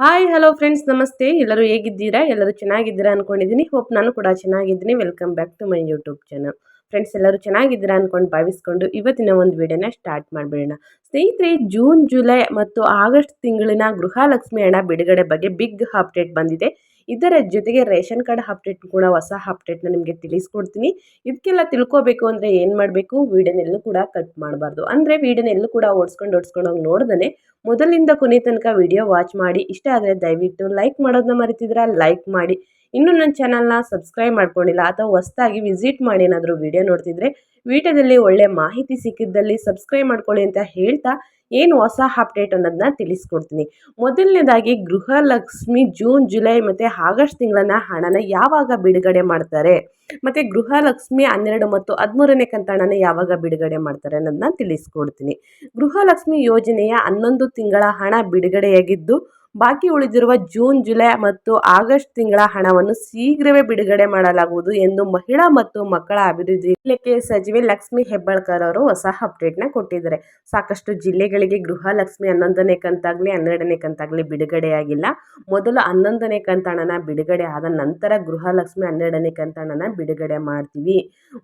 Hi hello friends ನಮಸ್ತೆ. ಎಲ್ಲರೂ ಹೇಗಿದ್ದೀರಾ? ಎಲ್ಲರೂ ಚೆನ್ನಾಗಿದ್ದೀರಾ ಅನ್ಕೊಂಡಿದ್ದೀನಿ. ಹೋಪ್ ನಾನು ಕೂಡ ಚೆನ್ನಾಗಿದ್ದೀನಿ. Welcome back to my YouTube channel friends ಎಲ್ಲರೂ ಚೆನ್ನಾಗಿದ್ದೀರಾ ಅಂದ್ಕೊಂಡು ಭಾವಿಸ್ಕೊಂಡು ಇವತ್ತಿನ ಒಂದು ವಿಡಿಯೋನ ಸ್ಟಾರ್ಟ್ ಮಾಡಿಬಿಡೋಣ. ಸ್ನೇಹಿತರೆ ಜೂನ್ ಜುಲೈ ಮತ್ತು ಆಗಸ್ಟ್ ತಿಂಗಳಿನ ಗೃಹಲಕ್ಷ್ಮಿ ಹಣ ಬಿಡುಗಡೆ ಬಗ್ಗೆ ಬಿಗ್ ಅಪ್ಡೇಟ್ ಬಂದಿದೆ. ಇದರ ಜೊತೆಗೆ ರೇಷನ್ ಕಾರ್ಡ್ ಅಪ್ಡೇಟ್ ಕೂಡ ಹೊಸ ಅಪ್ಡೇಟ್ನ ನಿಮಗೆ ತಿಳಿಸ್ಕೊಡ್ತೀನಿ. ಇದಕ್ಕೆಲ್ಲ ತಿಳ್ಕೊಬೇಕು ಅಂದರೆ ಏನು ಮಾಡಬೇಕು? ವೀಡಿಯೋನೆಲ್ಲೂ ಕೂಡ ಕಟ್ ಮಾಡಬಾರ್ದು. ಅಂದರೆ ವೀಡಿಯೋನೆಲ್ಲೂ ಕೂಡ ಓಡಿಸ್ಕೊಂಡು ಓಡಿಸ್ಕೊಂಡು ಹೋಗಿ ನೋಡ್ದೇ ಮೊದಲಿಂದ ಕೊನೆ ತನಕ ವಿಡಿಯೋ ವಾಚ್ ಮಾಡಿ ಇಷ್ಟ ಆದರೆ ದಯವಿಟ್ಟು ಲೈಕ್ ಮಾಡೋದನ್ನ ಮರಿತಿದ್ರೆ ಲೈಕ್ ಮಾಡಿ. ಇನ್ನೂ ನನ್ನ ಚಾನಲ್ನ ಸಬ್ಸ್ಕ್ರೈಬ್ ಮಾಡ್ಕೊಂಡಿಲ್ಲ ಅಥವಾ ಹೊಸದಾಗಿ ವಿಸಿಟ್ ಮಾಡಿ ಏನಾದರೂ ವಿಡಿಯೋ ನೋಡ್ತಿದ್ರೆ ವಿಡಿಯೋದಲ್ಲಿ ಒಳ್ಳೆ ಮಾಹಿತಿ ಸಿಕ್ಕಿದ್ದಲ್ಲಿ ಸಬ್ಸ್ಕ್ರೈಬ್ ಮಾಡ್ಕೊಳ್ಳಿ ಅಂತ ಹೇಳ್ತಾ ಏನು ಹೊಸ ಅಪ್ಡೇಟ್ ಅನ್ನೋದನ್ನ ತಿಳಿಸ್ಕೊಡ್ತೀನಿ. ಮೊದಲನೇದಾಗಿ ಗೃಹಲಕ್ಷ್ಮಿ ಜೂನ್, ಜುಲೈ ಮತ್ತು ಆಗಸ್ಟ್ ತಿಂಗಳನ್ನ ಹಣನ ಯಾವಾಗ ಬಿಡುಗಡೆ ಮಾಡ್ತಾರೆ? ಮತ್ತು ಗೃಹಲಕ್ಷ್ಮಿ ಹನ್ನೆರಡು ಮತ್ತು ಹದಿಮೂರನೇ ಕಂತಣನ ಯಾವಾಗ ಬಿಡುಗಡೆ ಮಾಡ್ತಾರೆ ಅನ್ನೋದನ್ನ ತಿಳಿಸ್ಕೊಡ್ತೀನಿ. ಗೃಹಲಕ್ಷ್ಮಿ ಯೋಜನೆಯ ಹನ್ನೊಂದು ತಿಂಗಳ ಹಣ ಬಿಡುಗಡೆಯಾಗಿದ್ದು ಬಾಕಿ ಉಳಿದಿರುವ ಜೂನ್, ಜುಲೈ ಮತ್ತು ಆಗಸ್ಟ್ ತಿಂಗಳ ಹಣವನ್ನು ಶೀಘ್ರವೇ ಬಿಡುಗಡೆ ಮಾಡಲಾಗುವುದು ಎಂದು ಮಹಿಳಾ ಮತ್ತು ಮಕ್ಕಳ ಅಭಿವೃದ್ಧಿ ಇಲಾಖೆ ಸಚಿವೆ ಲಕ್ಷ್ಮಿ ಹೆಬ್ಬಾಳ್ಕರ್ ಅವರು ಹೊಸ ಅಪ್ಡೇಟ್ನ ಕೊಟ್ಟಿದ್ದಾರೆ. ಸಾಕಷ್ಟು ಜಿಲ್ಲೆಗಳಿಗೆ ಗೃಹಲಕ್ಷ್ಮಿ ಹನ್ನೊಂದನೇ ಕಂತಾಗಲಿ, ಹನ್ನೆರಡನೇ ಕಂತಾಗಲಿ ಬಿಡುಗಡೆಯಾಗಿಲ್ಲ. ಮೊದಲು ಹನ್ನೊಂದನೇ ಕಂತಣನ ಬಿಡುಗಡೆ ಆದ ನಂತರ ಗೃಹಲಕ್ಷ್ಮಿ ಹನ್ನೆರಡನೇ ಕಂತಣನ ಬಿಡುಗಡೆ ಮಾಡ್ತೀವಿ.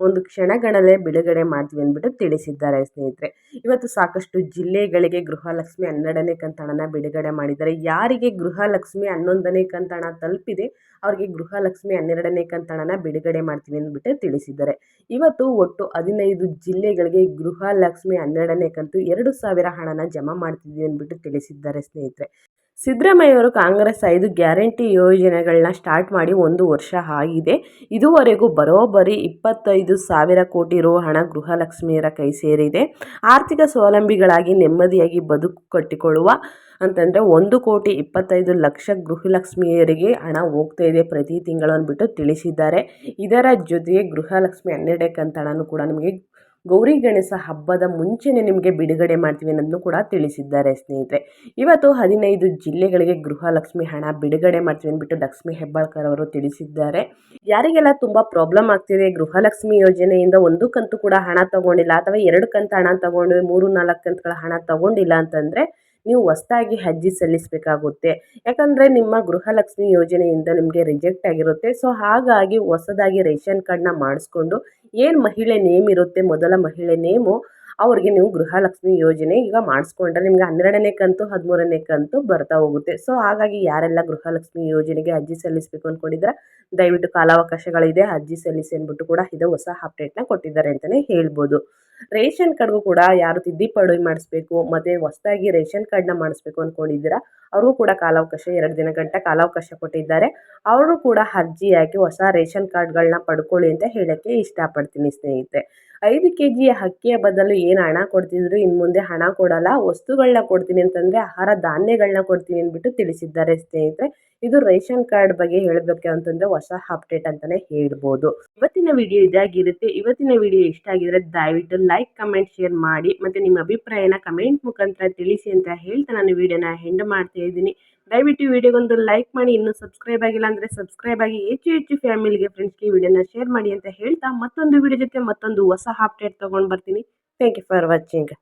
ಒಂದು ಕ್ಷಣಗಳಲ್ಲೇ ಬಿಡುಗಡೆ ಮಾಡ್ತೀವಿ ಅಂದ್ಬಿಟ್ಟು ತಿಳಿಸಿದ್ದಾರೆ ಸ್ನೇಹಿತರೆ. ಇವತ್ತು ಸಾಕಷ್ಟು ಜಿಲ್ಲೆಗಳಿಗೆ ಗೃಹಲಕ್ಷ್ಮಿ ಹನ್ನೆರಡನೇ ಕಂತಣನ ಬಿಡುಗಡೆ ಮಾಡಿದ್ದಾರೆ. ಯಾರಿಗೆ ಗೃಹಲಕ್ಷ್ಮಿ ಹನ್ನೊಂದನೇ ಕಂತಣ ತಲುಪಿದೆ, ಅವರಿಗೆ ಗೃಹಲಕ್ಷ್ಮಿ ಹನ್ನೆರಡನೇ ಕಂತಣನ ಬಿಡುಗಡೆ ಮಾಡ್ತೀವಿ ಅಂದ್ಬಿಟ್ಟು ತಿಳಿಸಿದ್ದಾರೆ. ಇವತ್ತು ಒಟ್ಟು ಹದಿನೈದು ಜಿಲ್ಲೆಗಳಿಗೆ ಗೃಹಲಕ್ಷ್ಮಿ ಹನ್ನೆರಡನೇ ಕಂತು ಎರಡು ಸಾವಿರ ಹಣನ ಜಮಾ ಮಾಡ್ತಿದ್ವಿ ಅಂದ್ಬಿಟ್ಟು ತಿಳಿಸಿದ್ದಾರೆ ಸ್ನೇಹಿತರೆ. ಸಿದ್ದರಾಮಯ್ಯವರು ಕಾಂಗ್ರೆಸ್ ಐದು ಗ್ಯಾರಂಟಿ ಯೋಜನೆಗಳನ್ನ ಸ್ಟಾರ್ಟ್ ಮಾಡಿ ಒಂದು ವರ್ಷ ಆಗಿದೆ. ಇದುವರೆಗೂ ಬರೋಬ್ಬರಿ ಇಪ್ಪತ್ತೈದು ಸಾವಿರ ಕೋಟಿ ರೂ ಹಣ ಗೃಹಲಕ್ಷ್ಮಿಯರ ಕೈ ಸೇರಿದೆ. ಆರ್ಥಿಕ ಸ್ವಾವಲಂಬಿಗಳಾಗಿ ನೆಮ್ಮದಿಯಾಗಿ ಬದುಕು ಕಟ್ಟಿಕೊಳ್ಳುವ ಅಂತಂದರೆ ಒಂದು ಕೋಟಿ ಇಪ್ಪತ್ತೈದು ಲಕ್ಷ ಗೃಹಲಕ್ಷ್ಮಿಯರಿಗೆ ಹಣ ಹೋಗ್ತಾ ಇದೆ ಪ್ರತಿ ತಿಂಗಳು ಅಂದ್ಬಿಟ್ಟು ತಿಳಿಸಿದ್ದಾರೆ. ಇದರ ಜೊತೆಗೆ ಗೃಹಲಕ್ಷ್ಮಿ ಹನ್ನೆರಡನೇ ಕಂತಣನೂ ಕೂಡ ನಿಮಗೆ ಗೌರಿ ಗಣೇಶ ಹಬ್ಬದ ಮುಂಚೆನೇ ನಿಮಗೆ ಬಿಡುಗಡೆ ಮಾಡ್ತೀವಿ ಅನ್ನೋದನ್ನು ಕೂಡ ತಿಳಿಸಿದ್ದಾರೆ ಸ್ನೇಹಿತರೆ. ಇವತ್ತು ಹದಿನೈದು ಜಿಲ್ಲೆಗಳಿಗೆ ಗೃಹಲಕ್ಷ್ಮಿ ಹಣ ಬಿಡುಗಡೆ ಮಾಡ್ತೀವಿ ಅಂದ್ಬಿಟ್ಟು ಲಕ್ಷ್ಮಿ ಹೆಬ್ಬಾಳ್ಕರ್ ಅವರು ತಿಳಿಸಿದ್ದಾರೆ. ಯಾರಿಗೆಲ್ಲ ತುಂಬ ಪ್ರಾಬ್ಲಮ್ ಆಗ್ತಿದೆ ಗೃಹಲಕ್ಷ್ಮಿ ಯೋಜನೆಯಿಂದ ಒಂದು ಕಂತು ಕೂಡ ಹಣ ತಗೊಂಡಿಲ್ಲ ಅಥವಾ ಎರಡು ಕಂತು ಹಣ ತಗೊಂಡು, ಮೂರು ನಾಲ್ಕು ಕಂತುಗಳ ಹಣ ತಗೊಂಡಿಲ್ಲ ಅಂತಂದರೆ ನೀವು ಹೊಸ್ದಾಗಿ ಅರ್ಜಿ ಸಲ್ಲಿಸಬೇಕಾಗುತ್ತೆ. ಯಾಕಂದರೆ ನಿಮ್ಮ ಗೃಹಲಕ್ಷ್ಮಿ ಯೋಜನೆಯಿಂದ ನಿಮಗೆ ರಿಜೆಕ್ಟ್ ಆಗಿರುತ್ತೆ. ಸೊ ಹಾಗಾಗಿ ಹೊಸದಾಗಿ ರೇಷನ್ ಕಾರ್ಡ್ನ ಮಾಡಿಸ್ಕೊಂಡು ಏನು ಮಹಿಳೆ ನೇಮ್ ಇರುತ್ತೆ, ಮೊದಲ ಮಹಿಳೆ ನೇಮು, ಅವ್ರಿಗೆ ನೀವು ಗೃಹಲಕ್ಷ್ಮಿ ಯೋಜನೆ ಈಗ ಮಾಡಿಸ್ಕೊಂಡ್ರೆ ನಿಮ್ಗೆ ಹನ್ನೆರಡನೇ ಕಂತು, ಹದಿಮೂರನೇ ಕಂತು ಬರ್ತಾ ಹೋಗುತ್ತೆ. ಸೊ ಹಾಗಾಗಿ ಯಾರೆಲ್ಲ ಗೃಹಲಕ್ಷ್ಮಿ ಯೋಜನೆಗೆ ಅರ್ಜಿ ಸಲ್ಲಿಸಬೇಕು ಅಂದ್ಕೊಂಡಿದ್ರೆ ದಯವಿಟ್ಟು ಕಾಲಾವಕಾಶಗಳಿದೆ, ಅರ್ಜಿ ಸಲ್ಲಿಸಿ ಅಂದ್ಬಿಟ್ಟು ಕೂಡ ಇದು ಹೊಸ ಅಪ್ಡೇಟ್ನ ಕೊಟ್ಟಿದ್ದಾರೆ ಅಂತಲೇ ಹೇಳ್ಬೋದು. ರೇಷನ್ ಕಾರ್ಡ್ಗೂ ಕೂಡ ಯಾರು ತಿದ್ದುಪಡಿ ಮಾಡಿಸ್ಬೇಕು, ಮತ್ತು ಹೊಸದಾಗಿ ರೇಷನ್ ಕಾರ್ಡ್ನ ಮಾಡಿಸ್ಬೇಕು ಅಂದ್ಕೊಂಡಿದ್ದೀರಾ ಅವ್ರಿಗೂ ಕೂಡ ಕಾಲಾವಕಾಶ, ಎರಡು ದಿನ ಗಂಟೆ ಕಾಲಾವಕಾಶ ಕೊಟ್ಟಿದ್ದಾರೆ. ಅವರು ಕೂಡ ಅರ್ಜಿ ಹಾಕಿ ಹೊಸ ರೇಷನ್ ಕಾರ್ಡ್ಗಳನ್ನ ಪಡ್ಕೊಳ್ಳಿ ಅಂತ ಹೇಳೋಕ್ಕೆ ಇಷ್ಟಪಡ್ತೀನಿ ಸ್ನೇಹಿತರೆ. ಐದು ಕೆ ಜಿಯ ಅಕ್ಕಿಯ ಬದಲು ಏನು ಹಣ ಕೊಡ್ತಿದ್ರು? ಇನ್ನು ಮುಂದೆ ಹಣ ಕೊಡಲ್ಲ ವಸ್ತುಗಳನ್ನ ಕೊಡ್ತೀನಿ ಅಂತಂದರೆ ಆಹಾರ ಧಾನ್ಯಗಳನ್ನ ಕೊಡ್ತೀನಿ ಅಂದ್ಬಿಟ್ಟು ತಿಳಿಸಿದ್ದಾರೆ ಸ್ನೇಹಿತರೆ. ಇದು ರೇಷನ್ ಕಾರ್ಡ್ ಬಗ್ಗೆ ಹೇಳಬೇಕು ಅಂತಂದರೆ ಹೊಸ ಅಪ್ಡೇಟ್ ಅಂತಲೇ ಹೇಳ್ಬೋದು. ಇವತ್ತಿನ ವಿಡಿಯೋ ಇದಾಗಿರುತ್ತೆ. ಇವತ್ತಿನ ವಿಡಿಯೋ ಇಷ್ಟ ಆಗಿದ್ರೆ ದಯವಿಟ್ಟು ಲೈಕ್ ಕಮೆಂಟ್ ಶೇರ್ ಮಾಡಿ ಮತ್ತು ನಿಮ್ಮ ಅಭಿಪ್ರಾಯನ ಕಮೆಂಟ್ ಮುಖಾಂತರ ತಿಳಿಸಿ ಅಂತ ಹೇಳ್ತಾ ನಾನು ವಿಡಿಯೋನ ಹೆಂಡ್ ಮಾಡ್ತಾ ಇದ್ದೀನಿ. ದಯವಿಟ್ಟು ವಿಡಿಯೋಗೊಂದು ಲೈಕ್ ಮಾಡಿ, ಇನ್ನೂ ಸಬ್ಸ್ಕ್ರೈಬ್ ಆಗಿಲ್ಲ ಅಂದರೆ ಸಬ್ಸ್ಕ್ರೈಬ್ ಆಗಿ ಹೆಚ್ಚು ಹೆಚ್ಚು ಫ್ಯಾಮಿಲಿಗೆ ಫ್ರೆಂಡ್ಸ್ಗೆ ವಿಡಿಯೋನ ಶೇರ್ ಮಾಡಿ ಅಂತ ಹೇಳ್ತಾ ಮತ್ತೊಂದು ವಿಡಿಯೋ ಜೊತೆ ಮತ್ತೊಂದು ಹೊಸ ಅಪ್ಡೇಟ್ ತೊಗೊಂಡು ಬರ್ತೀನಿ. Thank you for watching